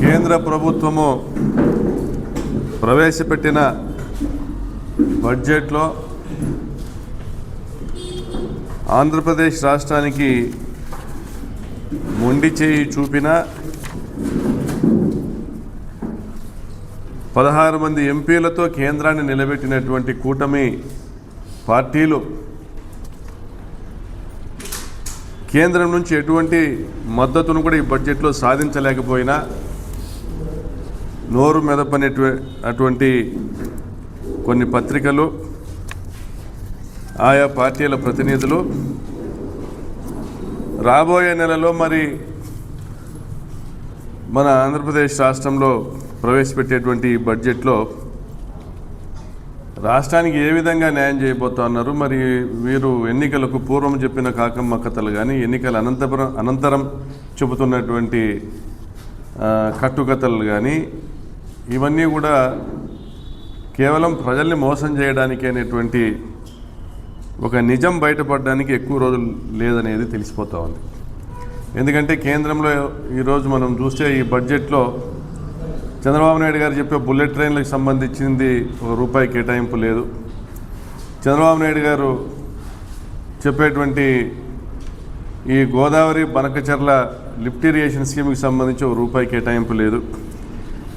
కేంద్ర ప్రభుత్వము ప్రవేశపెట్టిన బడ్జెట్లో ఆంధ్రప్రదేశ్ రాష్ట్రానికి మొండి చేయి చూపిన పదహారు మంది ఎంపీలతో కేంద్రాన్ని నిలబెట్టినటువంటి కూటమి పార్టీలు కేంద్రం నుంచి ఎటువంటి మద్దతును కూడా ఈ బడ్జెట్లో సాధించలేకపోయినా నోరు మెదపనేటు అటువంటి కొన్ని పత్రికలు ఆయా పార్టీల ప్రతినిధులు రాబోయే నెలలో మరి మన ఆంధ్రప్రదేశ్ రాష్ట్రంలో ప్రవేశపెట్టేటువంటి ఈ బడ్జెట్లో రాష్ట్రానికి ఏ విధంగా న్యాయం చేయబోతా ఉన్నారు మరి వీరు ఎన్నికలకు పూర్వం చెప్పిన కాకమ్మ కథలు కానీ ఎన్నికల అనంతపురం అనంతరం చెబుతున్నటువంటి కట్టుకథలు కానీ ఇవన్నీ కూడా కేవలం ప్రజల్ని మోసం చేయడానికి అనేటువంటి ఒక నిజం బయటపడడానికి ఎక్కువ రోజులు లేదనేది తెలిసిపోతా ఉంది. ఎందుకంటే కేంద్రంలో ఈరోజు మనం చూస్తే ఈ బడ్జెట్లో చంద్రబాబు నాయుడు గారు చెప్పే బుల్లెట్ ట్రైన్లకు సంబంధించింది ఒక రూపాయి కేటాయింపు లేదు. చంద్రబాబు నాయుడు గారు చెప్పేటువంటి ఈ గోదావరి బనకచర్ల లిఫ్ట్ ఇరిగేషన్ స్కీమ్కి సంబంధించి ఒక రూపాయి కేటాయింపు లేదు.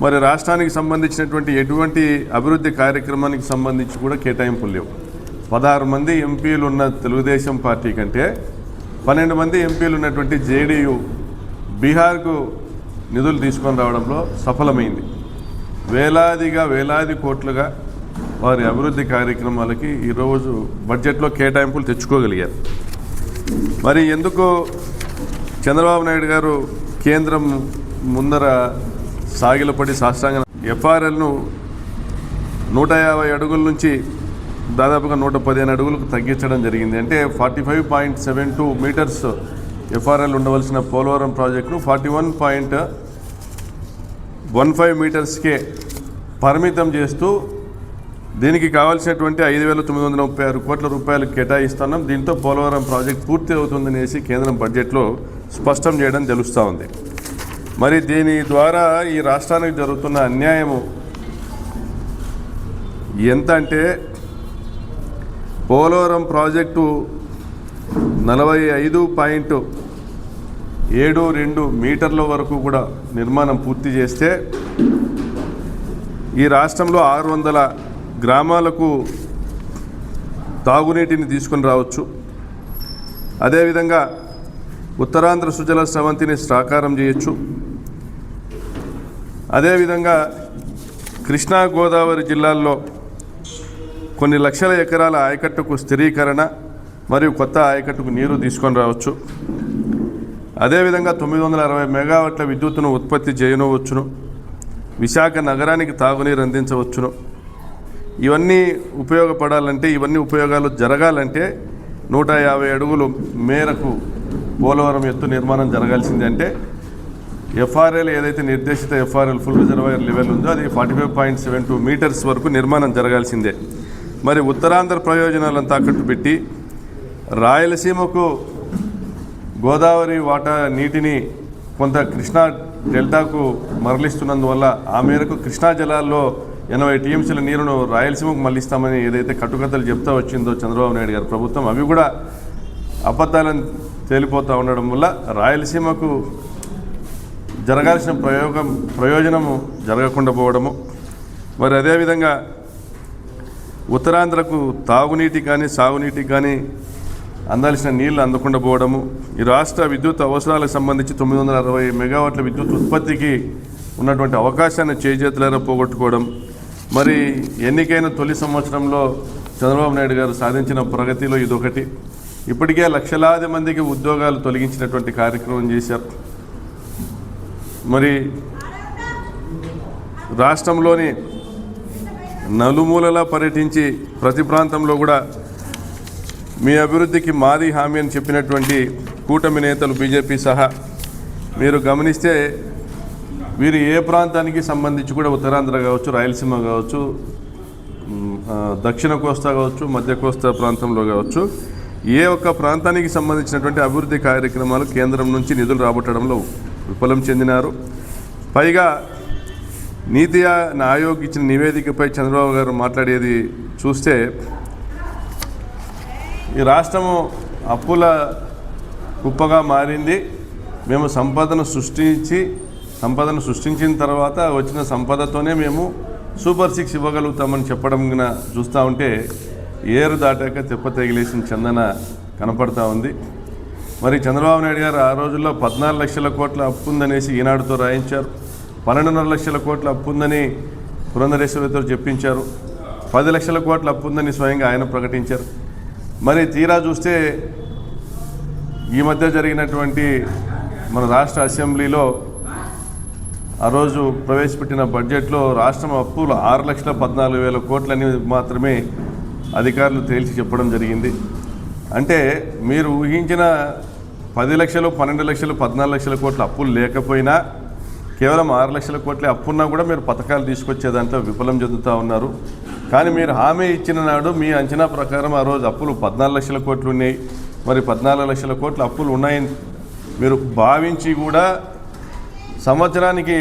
మరి రాష్ట్రానికి సంబంధించినటువంటి ఎటువంటి అభివృద్ధి కార్యక్రమానికి సంబంధించి కూడా కేటాయింపులు లేవు. పదహారు మంది ఎంపీలు ఉన్న తెలుగుదేశం పార్టీ కంటే పన్నెండు మంది ఎంపీలు ఉన్నటువంటి జేడీయూ బీహార్కు నిధులు తీసుకొని రావడంలో సఫలమైంది. వేలాదిగా వేలాది కోట్లుగా వారి అభివృద్ధి కార్యక్రమాలకి ఈరోజు బడ్జెట్లో కేటాయింపులు తెచ్చుకోగలిగారు. మరి ఎందుకు చంద్రబాబు నాయుడు గారు కేంద్రం ముందర సాగిలపడి సాష్టాంగ ఎఫ్ఆర్ఎల్ను నూట యాభై అడుగుల నుంచి దాదాపుగా నూట పదిహేను అడుగులకు తగ్గించడం జరిగింది. అంటే forty five point seven two metres FRL ఉండవలసిన పోలవరం ప్రాజెక్టును forty one point one five మీటర్స్కే పరిమితం చేస్తూ దీనికి కావాల్సినటువంటి ఐదు వేల తొమ్మిది వందల ముప్పై ఆరు కోట్ల రూపాయలు కేటాయిస్తున్నాం. దీంతో పోలవరం ప్రాజెక్ట్ పూర్తి అవుతుందనేసి కేంద్రం బడ్జెట్లో స్పష్టం చేయడం తెలుస్తూ ఉంది. మరి దీని ద్వారా ఈ రాష్ట్రానికి జరుగుతున్న అన్యాయము ఎంత అంటే పోలవరం ప్రాజెక్టు నలభై ఐదు పాయింట్ ఏడు రెండు మీటర్ల వరకు కూడా నిర్మాణం పూర్తి చేస్తే ఈ రాష్ట్రంలో ఆరు వందల గ్రామాలకు తాగునీటిని తీసుకొని రావచ్చు. అదేవిధంగా ఉత్తరాంధ్ర సుజల స్రవంతిని సాకారం చేయొచ్చు. అదేవిధంగా కృష్ణా గోదావరి జిల్లాల్లో కొన్ని లక్షల ఎకరాల ఆయకట్టుకు స్థిరీకరణ మరియు కొత్త ఆయకట్టుకు నీరు తీసుకొని రావచ్చు. అదేవిధంగా తొమ్మిది వందల అరవై మెగావాట్ల విద్యుత్తును ఉత్పత్తి చేయనవచ్చును. విశాఖ నగరానికి తాగునీరు అందించవచ్చును. ఇవన్నీ ఉపయోగపడాలంటే ఇవన్నీ ఉపయోగాలు జరగాలంటే నూట యాభై అడుగులు మేరకు పోలవరం ఎత్తు నిర్మాణం జరగాల్సింది అంటే ఎఫ్ఆర్ఎల్ ఏదైతే నిర్దేశిత ఎఫ్ఆర్ఎల్ ఫుల్ రిజర్వాయర్ లెవెల్ ఉందో అది forty five point seven two metres వరకు నిర్మాణం జరగాల్సిందే. మరి ఉత్తరాంధ్ర ప్రయోజనాలను తాకట్టు పెట్టి రాయలసీమకు గోదావరి వాటా నీటిని కొంత కృష్ణా డెల్టాకు మరలిస్తున్నందువల్ల ఆ మేరకు కృష్ణా జలాల్లో ఎనభై టీఎంసీల నీరును రాయలసీమకు మళ్ళిస్తామని ఏదైతే కట్టుకథలు చెప్తా వచ్చిందో చంద్రబాబు నాయుడు గారి ప్రభుత్వం అవి కూడా అబద్ధాలను తేలిపోతూ ఉండడం వల్ల రాయలసీమకు జరగాల్సిన ప్రయోగం ప్రయోజనము జరగకుండా పోవడము. మరి అదేవిధంగా ఉత్తరాంధ్రకు తాగునీటి కానీ సాగునీటికి కానీ అందాల్సిన నీళ్ళు అందకుండా పోవడము. ఈ రాష్ట్ర విద్యుత్ అవసరాలకు సంబంధించి తొమ్మిది వందల అరవై మెగావాట్ల విద్యుత్ ఉత్పత్తికి ఉన్నటువంటి అవకాశాన్ని చేజేతులారా పోగొట్టుకోవడం. మరి ఎన్నికైన తొలి సంవత్సరంలో చంద్రబాబు నాయుడు గారు సాధించిన ప్రగతిలో ఇదొకటి. ఇప్పటికే లక్షలాది మందికి ఉద్యోగాలు తొలగించినటువంటి కార్యక్రమం చేశారు. మరి రాష్ట్రంలోని నలుమూలలా పర్యటించి ప్రతి ప్రాంతంలో కూడా మీ అభివృద్ధికి మాది హామీ అని చెప్పినటువంటి కూటమి నేతలు బీజేపీ సహా మీరు గమనిస్తే వీరు ఏ ప్రాంతానికి సంబంధించి కూడా ఉత్తరాంధ్ర కావచ్చు రాయలసీమ కావచ్చు దక్షిణ కోస్తా కావచ్చు మధ్య కోస్తా ప్రాంతంలో కావచ్చు ఏ ఒక్క ప్రాంతానికి సంబంధించినటువంటి అభివృద్ధి కార్యక్రమాలు కేంద్రం నుంచి నిధులు రాబట్టడంలో విఫలం చెందినారు. పైగా నీతి ఆయోగ్ ఇచ్చిన నివేదికపై చంద్రబాబు గారు మాట్లాడేది చూస్తే ఈ రాష్ట్రము అప్పుల కుప్పగా మారింది. మేము సంపదను సృష్టించి సంపదను సృష్టించిన తర్వాత వచ్చిన సంపదతోనే మేము సూపర్ సిక్స్ ఇవ్వగలుగుతామని చెప్పడం చూస్తూ ఉంటే ఏరు దాటాక తెప్ప తగిలేసిన చందన కనపడతా ఉంది. మరి చంద్రబాబు నాయుడు గారు ఆ రోజుల్లో పద్నాలుగు లక్షల కోట్ల అప్పు ఉందనేసి ఈనాడుతో రాయించారు. పన్నెండున్నర లక్షల కోట్ల అప్పు ఉందని పురంధరేశ్వరితో చెప్పించారు. పది లక్షల కోట్ల అప్పు ఉందని స్వయంగా ఆయన ప్రకటించారు. మరి తీరా చూస్తే ఈ మధ్య జరిగినటువంటి మన రాష్ట్ర అసెంబ్లీలో ఆ రోజు ప్రవేశపెట్టిన బడ్జెట్లో రాష్ట్రం అప్పులు ఆరు లక్షల పద్నాలుగు వేల కోట్లని మాత్రమే అధికారులు తేల్చి చెప్పడం జరిగింది. అంటే మీరు ఊహించిన పది లక్షలు పన్నెండు లక్షలు పద్నాలుగు లక్షల కోట్ల అప్పులు లేకపోయినా కేవలం ఆరు లక్షల కోట్లే అప్పున్నా కూడా మీరు పథకాలు తీసుకొచ్చే దాంట్లో విఫలం చెందుతూ ఉన్నారు. కానీ మీరు హామీ ఇచ్చిన నాడు మీ అంచనా ప్రకారం ఆ రోజు అప్పులు పద్నాలుగు లక్షల కోట్లు ఉన్నాయి. మరి పద్నాలుగు లక్షల కోట్లు అప్పులు ఉన్నాయని మీరు భావించి కూడా సంవత్సరానికి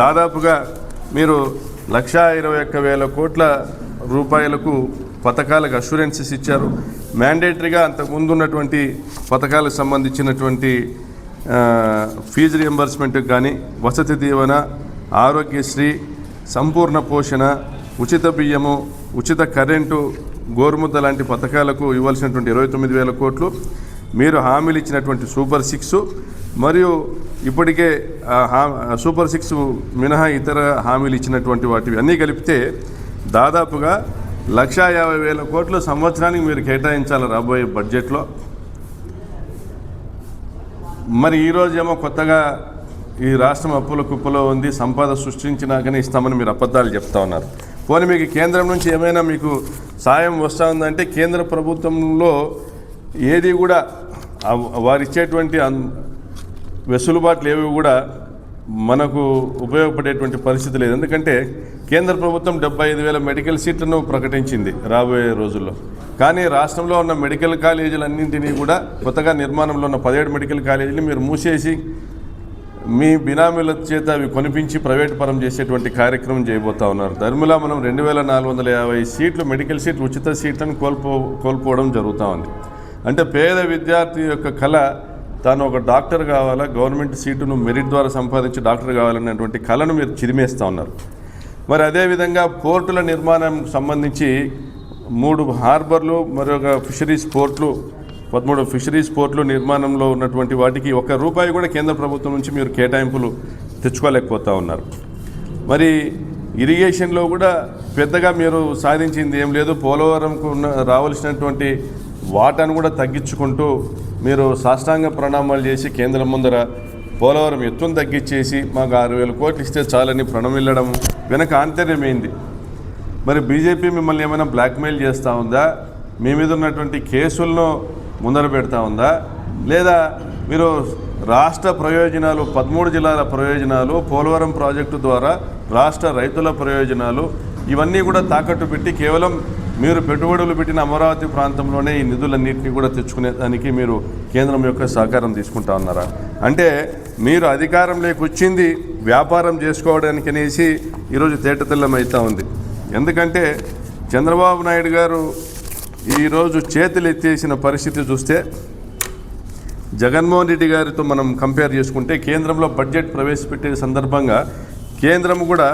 దాదాపుగా మీరు లక్షా ఇరవై ఒక్క వేల కోట్ల రూపాయలకు పథకాలకు అష్యూరెన్సెస్ ఇచ్చారు. మ్యాండేటరీగా అంతకుముందు ఉన్నటువంటి పథకాలకు సంబంధించినటువంటి ఫీజు రియంబర్స్మెంట్ కానీ వసతి దీవెన ఆరోగ్యశ్రీ సంపూర్ణ పోషణ ఉచిత బియ్యము ఉచిత కరెంటు గోరుముద్ద లాంటి పథకాలకు ఇవ్వాల్సినటువంటి ఇరవై తొమ్మిది వేల కోట్లు మీరు హామీలు ఇచ్చినటువంటి సూపర్ సిక్స్ మరియు ఇప్పటికే హా- సూపర్ సిక్స్ మినహా ఇతర హామీలు ఇచ్చినటువంటి వాటివి అన్నీ కలిపితే దాదాపుగా లక్షా యాభై వేల కోట్లు సంవత్సరానికి మీరు కేటాయించాలి రాబోయే బడ్జెట్లో మరి ఈరోజు ఏమో కొత్తగా ఈ రాష్ట్రం అప్పుల కుప్పలో ఉంది సంపద సృష్టించినాకనే ఇస్తామని మీరు అబద్ధాలు చెప్తా ఉన్నారు. పోనీ మీకు కేంద్రం నుంచి ఏమైనా మీకు సాయం వస్తూ ఉందంటే కేంద్ర ప్రభుత్వంలో ఏది కూడా వారిచ్చేటువంటి వారు ఇచ్చేటువంటి వెసులుబాట్లు ఏవి కూడా మనకు ఉపయోగపడేటువంటి పరిస్థితి లేదు. ఎందుకంటే కేంద్ర ప్రభుత్వం డెబ్బై ఐదు వేల మెడికల్ సీట్లను ప్రకటించింది రాబోయే రోజుల్లో. కానీ రాష్ట్రంలో ఉన్న మెడికల్ కాలేజీలన్నింటినీ కూడా కొత్తగా నిర్మాణంలో ఉన్న పదిహేడు మెడికల్ కాలేజీలు మీరు మూసేసి మీ బినామీల చేత అవి కొనిపించి ప్రైవేట్ పరం చేసేటువంటి కార్యక్రమం చేయబోతా ఉన్నారు. ధర్మిలా మనం రెండు వేల నాలుగు వందల యాభై సీట్లు మెడికల్ సీట్లు ఉచిత సీట్లను కోల్పో కోల్పోవడం జరుగుతూ ఉంది. అంటే పేద విద్యార్థి యొక్క కళ తాను ఒక డాక్టర్ కావాలా? గవర్నమెంట్ సీటును మెరిట్ ద్వారా సంపాదించి డాక్టర్ కావాలనేటువంటి కళను మీరు చిరిమేస్తూ ఉన్నారు. మరి అదేవిధంగా పోర్టుల నిర్మాణం సంబంధించి మూడు హార్బర్లు మరి ఒక ఫిషరీస్ పోర్ట్లు పదమూడు ఫిషరీస్ పోర్ట్లు నిర్మాణంలో ఉన్నటువంటి వాటికి ఒక రూపాయి కూడా కేంద్ర ప్రభుత్వం నుంచి మీరు కేటాయింపులు తెచ్చుకోలేకపోతా ఉన్నారు. మరి ఇరిగేషన్లో కూడా పెద్దగా మీరు సాధించింది ఏం లేదు. పోలవరంకు ఉన్న రావాల్సినటువంటి వాటాను కూడా తగ్గించుకుంటూ మీరు సాష్టాంగ ప్రణామాలు చేసి కేంద్రం ముందర పోలవరం ఎత్తును తగ్గించేసి మాకు ఆరు వేల కోట్లు ఇస్తే చాలని ప్రణమిల్లడం వెనక ఆంతర్యమైంది. మరి బీజేపీ మిమ్మల్ని ఏమైనా బ్లాక్మెయిల్ చేస్తూ ఉందా? మీ మీద ఉన్నటువంటి కేసులను ముందర పెడతా ఉందా? లేదా మీరు రాష్ట్ర ప్రయోజనాలు పదమూడు జిల్లాల ప్రయోజనాలు పోలవరం ప్రాజెక్టు ద్వారా రాష్ట్ర రైతుల ప్రయోజనాలు ఇవన్నీ కూడా తాకట్టు పెట్టి కేవలం మీరు పెట్టుబడులు పెట్టిన అమరావతి ప్రాంతంలోనే ఈ నిధులన్నింటినీ కూడా తెచ్చుకునే దానికి మీరు కేంద్రం యొక్క సహకారం తీసుకుంటా ఉన్నారా? అంటే మీరు అధికారం వచ్చింది వ్యాపారం చేసుకోవడానికి అనేసి ఈరోజు తేటతెల్లం అవుతూ ఉంది. ఎందుకంటే చంద్రబాబు నాయుడు గారు ఈరోజు చేతులు ఎత్తేసిన పరిస్థితి చూస్తే జగన్మోహన్ రెడ్డి గారితో మనం కంపేర్ చేసుకుంటే కేంద్రంలో బడ్జెట్ ప్రవేశపెట్టే సందర్భంగా కేంద్రం కూడా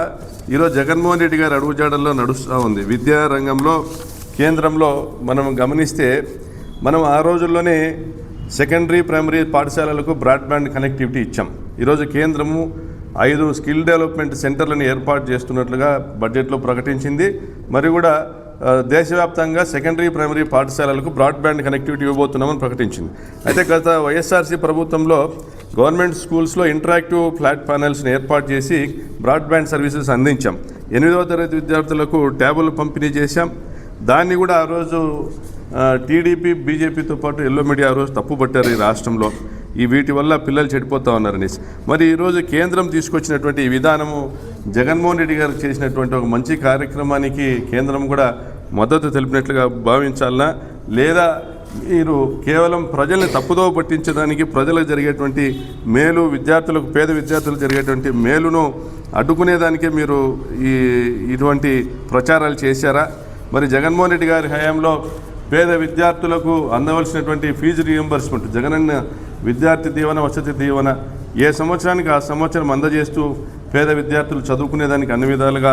ఈరోజు జగన్మోహన్ రెడ్డి గారి అడుగుజాడల్లో నడుస్తూ ఉంది. విద్యా రంగంలో కేంద్రంలో మనం గమనిస్తే మనం ఆ రోజుల్లోనే సెకండరీ ప్రైమరీ పాఠశాలలకు బ్రాడ్బ్యాండ్ కనెక్టివిటీ ఇచ్చాం. ఈరోజు కేంద్రము ఐదు స్కిల్ డెవలప్మెంట్ సెంటర్లను ఏర్పాటు చేస్తున్నట్లుగా బడ్జెట్లో ప్రకటించింది. మరి కూడా దేశవ్యాప్తంగా సెకండరీ ప్రైమరీ పాఠశాలలకు బ్రాడ్బ్యాండ్ కనెక్టివిటీ ఇవ్వబోతున్నామని ప్రకటించింది. అయితే గత వైఎస్ఆర్సీ ప్రభుత్వంలో గవర్నమెంట్ స్కూల్స్లో ఇంటరాక్టివ్ ఫ్లాట్ ప్యానెల్స్ని ఏర్పాటు చేసి బ్రాడ్బ్యాండ్ సర్వీసెస్ అందించాం. ఎనిమిదవ తరగతి విద్యార్థులకు ట్యాబులు పంపిణీ చేశాం. దాన్ని కూడా ఆ రోజు టీడీపీ బీజేపీతో పాటు ఎల్లో మీడియా ఆ రోజు తప్పుపట్టారు ఈ రాష్ట్రంలో. ఈ వీటి వల్ల పిల్లలు చెడిపోతా ఉన్నారనేసి మరి ఈరోజు కేంద్రం తీసుకొచ్చినటువంటి ఈ విధానము జగన్మోహన్ రెడ్డి గారు చేసినటువంటి ఒక మంచి కార్యక్రమానికి కేంద్రం కూడా మద్దతు తెలిపినట్లుగా భావించాలనా లేదా మీరు కేవలం ప్రజల్ని తప్పుదోవ పట్టించడానికి ప్రజలకు జరిగేటువంటి మేలు విద్యార్థులకు పేద విద్యార్థులకు జరిగేటువంటి మేలును అడ్డుకునేదానికే మీరు ఈ ఇటువంటి ప్రచారాలు చేశారా? మరి జగన్మోహన్ రెడ్డి గారి హయాంలో పేద విద్యార్థులకు అందవలసినటువంటి ఫీజు రియంబర్స్మెంట్ జగనన్న విద్యార్థి దీవెన వసతి దీవెన ఏ సంవత్సరానికి ఆ సంవత్సరం అందజేస్తూ పేద విద్యార్థులు చదువుకునేదానికి అన్ని విధాలుగా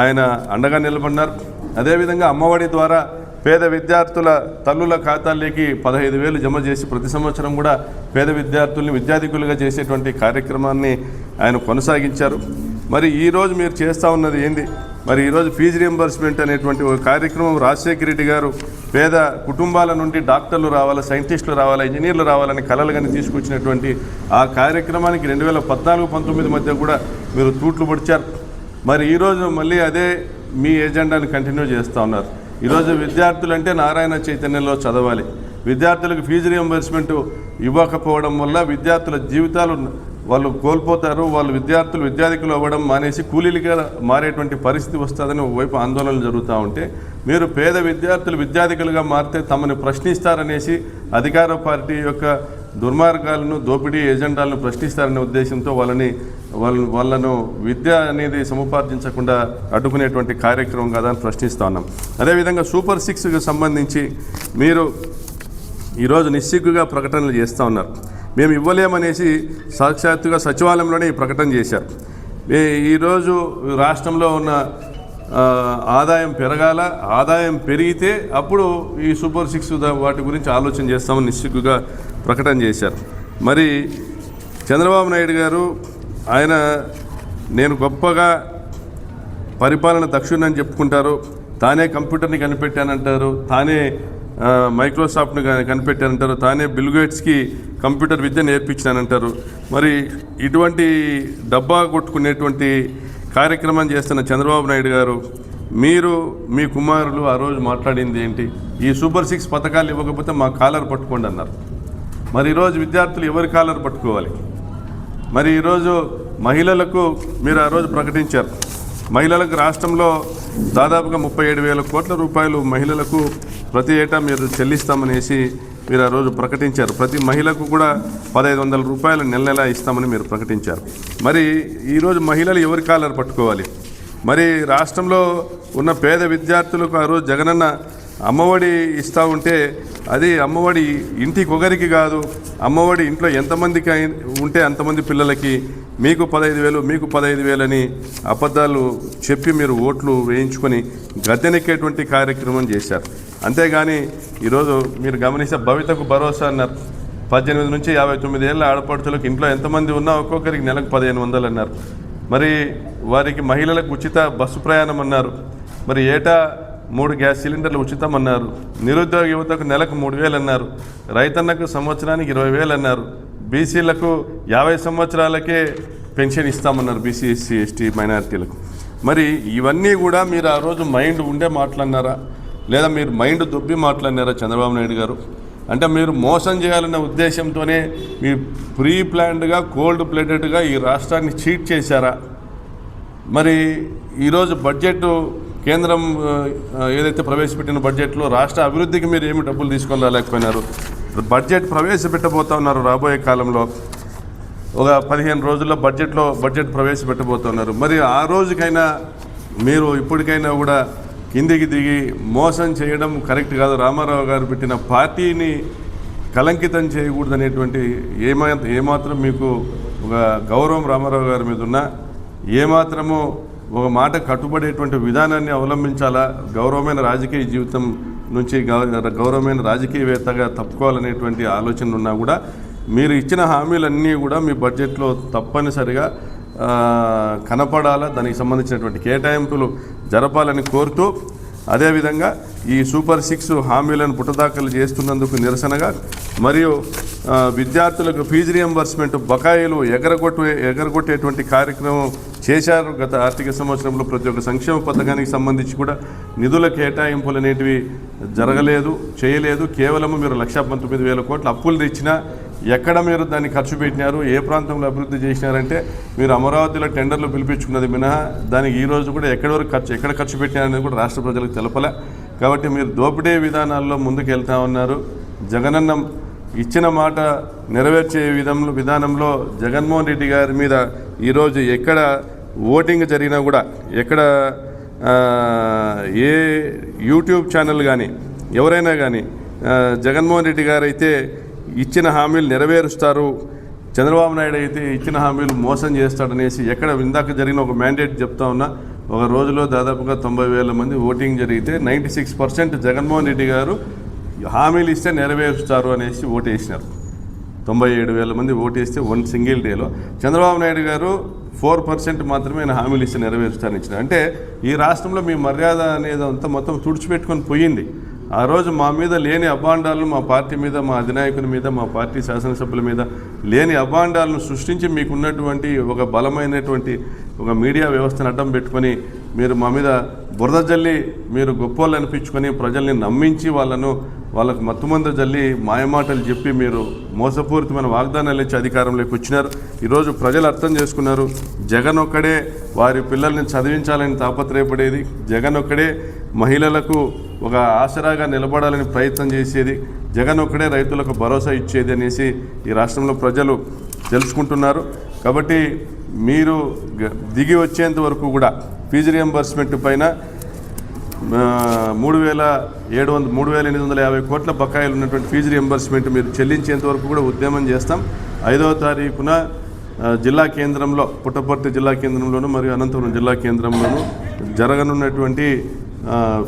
ఆయన అండగా నిలబడినారు. అదేవిధంగా అమ్మఒడి ద్వారా పేద విద్యార్థుల తల్లుల ఖాతాల్లోకి పదహైదు వేలు జమ చేసి ప్రతి సంవత్సరం కూడా పేద విద్యార్థుల్ని విద్యాధికులుగా చేసేటువంటి కార్యక్రమాన్ని ఆయన కొనసాగించారు. మరి ఈరోజు మీరు చేస్తూ ఉన్నది ఏంది? మరి ఈరోజు ఫీజు రియంబర్స్మెంట్ అనేటువంటి ఒక కార్యక్రమం రాజశేఖర రెడ్డి గారు పేద కుటుంబాల నుండి డాక్టర్లు రావాలా సైంటిస్టులు రావాలా ఇంజనీర్లు రావాలని కలలు కానీ తీసుకొచ్చినటువంటి ఆ కార్యక్రమానికి రెండు వేల పద్నాలుగు పంతొమ్మిది మధ్య కూడా మీరు తూట్లు పొడిచారు. మరి ఈరోజు మళ్ళీ అదే మీ ఎజెండాని కంటిన్యూ చేస్తూ ఉన్నారు. ఈరోజు విద్యార్థులు అంటే నారాయణ చైతన్యంలో చదవాలి. విద్యార్థులకు ఫీజు రియంబర్స్మెంట్ ఇవ్వకపోవడం వల్ల విద్యార్థుల జీవితాలు వాళ్ళు కోల్పోతారు వాళ్ళు విద్యార్థులు విద్యార్థికులు అవ్వడం మానేసి కూలీలుగా మారేటువంటి పరిస్థితి వస్తుందని ఒకవైపు ఆందోళనలు జరుగుతూ ఉంటే మీరు పేద విద్యార్థులు విద్యార్థికులుగా మారితే తమని ప్రశ్నిస్తారనేసి అధికార పార్టీ యొక్క దుర్మార్గాలను దోపిడీ ఎజెండాలను ప్రశ్నిస్తారనే ఉద్దేశంతో వాళ్ళని వాళ్ళ వాళ్ళను విద్య అనేది సముపార్జించకుండా అడ్డుకునేటువంటి కార్యక్రమం కదా అని ప్రశ్నిస్తూ ఉన్నాం. అదేవిధంగా సూపర్ సిక్స్కి సంబంధించి మీరు ఈరోజు నిస్సిగ్గుగా ప్రకటనలు చేస్తూ ఉన్నారు. మేము ఇవ్వలేమనేసి సాక్షాత్తుగా సచివాలయంలోనే ఈ ప్రకటన చేశారు. ఈరోజు రాష్ట్రంలో ఉన్న ఆదాయం పెరగాల ఆదాయం పెరిగితే అప్పుడు ఈ సూపర్ సిక్స్ వాటి గురించి ఆలోచన చేస్తామని నిస్సిగ్గుగా ప్రకటన చేశారు. మరి చంద్రబాబు నాయుడు గారు ఆయన నేను గొప్పగా పరిపాలన దక్షుణ్ణని చెప్పుకుంటారు. తానే కంప్యూటర్ని కనిపెట్టానంటారు. తానే మైక్రోసాఫ్ట్ని కనిపెట్టానంటారు. తానే బిల్ గేట్స్కి కంప్యూటర్ విద్య నేర్పించానంటారు మరి ఇటువంటి డబ్బా కొట్టుకునేటువంటి కార్యక్రమం చేస్తున్న చంద్రబాబు నాయుడు గారు మీరు మీ కుమారులు ఆ రోజు మాట్లాడింది ఏంటి? ఈ సూపర్ సిక్స్ పథకాలు ఇవ్వకపోతే మా కాలర్ పట్టుకోండి అన్నారు. మరి ఈరోజు విద్యార్థులు ఎవరి కాలర్ పట్టుకోవాలి? మరి ఈరోజు మహిళలకు మీరు ఆ రోజు ప్రకటించారు. మహిళలకు రాష్ట్రంలో దాదాపుగా ముప్పై ఏడు వేల కోట్ల రూపాయలు మహిళలకు ప్రతి ఏటా మీరు చెల్లిస్తామనేసి మీరు ఆ రోజు ప్రకటించారు. ప్రతి మహిళకు కూడా పదహైదు వందల రూపాయలు నెల నెల ఇస్తామని మీరు ప్రకటించారు. మరి ఈరోజు మహిళలు ఎవరి కాలర్ పట్టుకోవాలి? మరి రాష్ట్రంలో ఉన్న పేద విద్యార్థులకు ఆ రోజు జగనన్న అమ్మఒడి ఇస్తూ ఉంటే అది అమ్మఒడి ఇంటికి ఒకరికి కాదు. అమ్మఒడి ఇంట్లో ఎంతమందికి అయి- ఉంటే అంతమంది పిల్లలకి మీకు పదహైదు వేలు మీకు పదహైదు వేలని అబద్ధాలు చెప్పి మీరు ఓట్లు వేయించుకొని గద్దెనెక్కేటువంటి కార్యక్రమం చేశారు. అంతేగాని ఈరోజు మీరు గమనిస్తే భవితకు భరోసా అన్నారు. పద్దెనిమిది నుంచి యాభై తొమ్మిది ఏళ్ళ ఆడపడుచులకు ఇంట్లో ఎంతమంది ఉన్నా ఒక్కొక్కరికి నెలకు పదిహేను వందలు అన్నారు. మరి వారికి మహిళలకు ఉచిత బస్సు ప్రయాణం అన్నారు. మరి ఏటా మూడు గ్యాస్ సిలిండర్లు ఉచితం అన్నారు నిరుద్యోగ యువతకు నెలకు మూడు వేలు అన్నారు రైతన్నకు సంవత్సరానికి ఇరవై వేలు అన్నారు బీసీలకు యాభై సంవత్సరాలకే పెన్షన్ ఇస్తామన్నారు బీసీ ఎస్సీ ఎస్టీ మైనారిటీలకు. మరి ఇవన్నీ కూడా మీరు ఆ రోజు మైండ్ ఉండే మాట్లాడినారా లేదా మీరు మైండ్ దొబ్బి మాట్లాడినారా చంద్రబాబు నాయుడు గారు? అంటే మీరు మోసం చేయాలన్న ఉద్దేశంతోనే మీ ప్రీ ప్లాన్డ్గా కోల్డ్ ప్లేటెడ్గా ఈ రాష్ట్రాన్ని చీట్ చేశారా? మరి ఈరోజు బడ్జెట్ కేంద్రం ఏదైతే ప్రవేశపెట్టిన బడ్జెట్లో రాష్ట్ర అభివృద్ధికి మీరు ఏమి డబ్బులు తీసుకొని రాలేకపోయినారు బడ్జెట్ ప్రవేశపెట్టబోతా ఉన్నారు రాబోయే కాలంలో. ఒక పదిహేను రోజుల్లో బడ్జెట్లో బడ్జెట్ ప్రవేశపెట్టబోతున్నారు. మరి ఆ రోజుకైనా మీరు ఇప్పటికైనా కూడా కిందికి దిగి మోసం చేయడం కరెక్ట్ కాదు. రామారావు గారు పెట్టిన పార్టీని కలంకితం చేయకూడదు అనేటువంటి ఏమా ఏమాత్రం మీకు ఒక గౌరవం రామారావు గారి మీద ఉన్నా ఏమాత్రము ఒక మాట కట్టుబడేటువంటి విధానాన్ని అవలంబించాలా? గౌరవమైన రాజకీయ జీవితం నుంచి గౌరవమైన రాజకీయవేత్తగా తప్పుకోవాలనేటువంటి ఆలోచన ఉన్నా కూడా మీరు ఇచ్చిన హామీలన్నీ కూడా మీ బడ్జెట్లో తప్పనిసరిగా కనపడాలా? దానికి సంబంధించినటువంటి కేటాయింపులు జరపాలని కోరుతూ అదేవిధంగా ఈ సూపర్ సిక్స్ హామీలను పుట్టదాఖలు చేస్తున్నందుకు నిరసనగా మరియు విద్యార్థులకు ఫీజు రియంబర్స్మెంట్ బకాయిలు ఎగరగొట్టు ఎగరగొట్టేటువంటి కార్యక్రమం చేశారు. గత ఆర్థిక సంవత్సరంలో ప్రతి ఒక్క సంక్షేమ పథకానికి సంబంధించి కూడా నిధుల కేటాయింపులు అనేటివి జరగలేదు చేయలేదు. కేవలం మీరు లక్ష పంతొమ్మిది వేల కోట్ల అప్పులు తెచ్చినా ఎక్కడ మీరు దాన్ని ఖర్చు పెట్టినారు ఏ ప్రాంతంలో అభివృద్ధి చేసినారంటే మీరు అమరావతిలో టెండర్లు పిలిపించుకున్నది మినహా దానికి ఈ రోజు కూడా ఎక్కడి వరకు ఖర్చు ఎక్కడ ఖర్చు పెట్టినారనేది కూడా రాష్ట్ర ప్రజలకు తెలపలే. కాబట్టి మీరు దోపిడీ విధానాల్లో ముందుకు వెళ్తా ఉన్నారు. జగనన్న ఇచ్చిన మాట నెరవేర్చే విధంలో విధానంలో జగన్మోహన్ రెడ్డి గారి మీద ఈరోజు ఎక్కడ ఓటింగ్ జరిగినా కూడా ఎక్కడ ఏ యూట్యూబ్ ఛానల్ కానీ ఎవరైనా కానీ జగన్మోహన్ రెడ్డి గారు అయితే ఇచ్చిన హామీలు నెరవేరుస్తారు. చంద్రబాబు నాయుడు అయితే ఇచ్చిన హామీలు మోసం చేస్తాడనేసి ఎక్కడ ఇందాక జరిగిన ఒక మ్యాండేట్ చెప్తా ఉన్నా ఒక రోజులో దాదాపుగా తొంభై వేల మంది ఓటింగ్ జరిగితే ninety six percent Jaganmohan Reddy గారు హామీలు ఇస్తే నెరవేరుస్తారు అనేసి ఓటేసినారు. తొంభై ఏడు వేల మంది ఓటేస్తే వన్ సింగిల్ డేలో. చంద్రబాబు నాయుడు గారు ఫోర్ పర్సెంట్ మాత్రమే ఆయన హామీలు ఇస్తే నెరవేరుస్తారని ఇచ్చిన అంటే ఈ రాష్ట్రంలో మీ మర్యాద అనేది అంతా మొత్తం తుడిచిపెట్టుకొని పోయింది. ఆ రోజు మా మీద లేని అభాండాలను మా పార్టీ మీద మా అధినాయకుని మీద మా పార్టీ శాసనసభ్యుల మీద లేని అభాండాలను సృష్టించి మీకున్నటువంటి ఒక బలమైనటువంటి ఒక మీడియా వ్యవస్థను అడ్డం పెట్టుకొని మీరు మా మీద బురద జల్లి మీరు గొప్పోళ్ళు అనిపించుకొని ప్రజల్ని నమ్మించి వాళ్ళను వాళ్ళకు మత్తుమంద జల్లి మాయమాటలు చెప్పి మీరు మోసపూరితమైన వాగ్దానాలు ఇచ్చి అధికారంలోకి వచ్చినారు. ఈరోజు ప్రజలు అర్థం చేసుకున్నారు జగన్ ఒక్కడే వారి పిల్లల్ని చదివించాలని తాపత్రయపడేది జగన్ ఒక్కడే మహిళలకు ఒక ఆసరాగా నిలబడాలని ప్రయత్నం చేసేది జగన్ ఒక్కడే రైతులకు భరోసా ఇచ్చేది అనేసి ఈ రాష్ట్రంలో ప్రజలు తెలుసుకుంటున్నారు. కాబట్టి మీరు దిగి వచ్చేంత వరకు కూడా ఫీజు రియంబర్స్మెంట్ పైన మూడు వేల ఏడు వందల మూడు వేల ఎనిమిది వందల యాభై కోట్ల బకాయిలు ఉన్నటువంటి ఫీజు రియంబర్స్మెంట్ మీరు చెల్లించేంత వరకు కూడా ఉద్యమం చేస్తాం. ఐదవ తారీఖున జిల్లా కేంద్రంలో పుట్టపర్తి జిల్లా కేంద్రంలోను మరియు అనంతపురం జిల్లా కేంద్రంలోను జరగనున్నటువంటి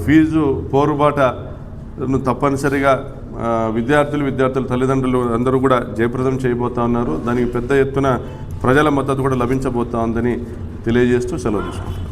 ఫీజు పోరుబాటను తప్పనిసరిగా విద్యార్థులు విద్యార్థుల తల్లిదండ్రులు అందరూ కూడా జయప్రదం చేయబోతా ఉన్నారు. దానికి పెద్ద ఎత్తున ప్రజల మద్దతు కూడా లభించబోతా ఉందని తెలియజేస్తూ సెలవు తీసుకుంటున్నాను.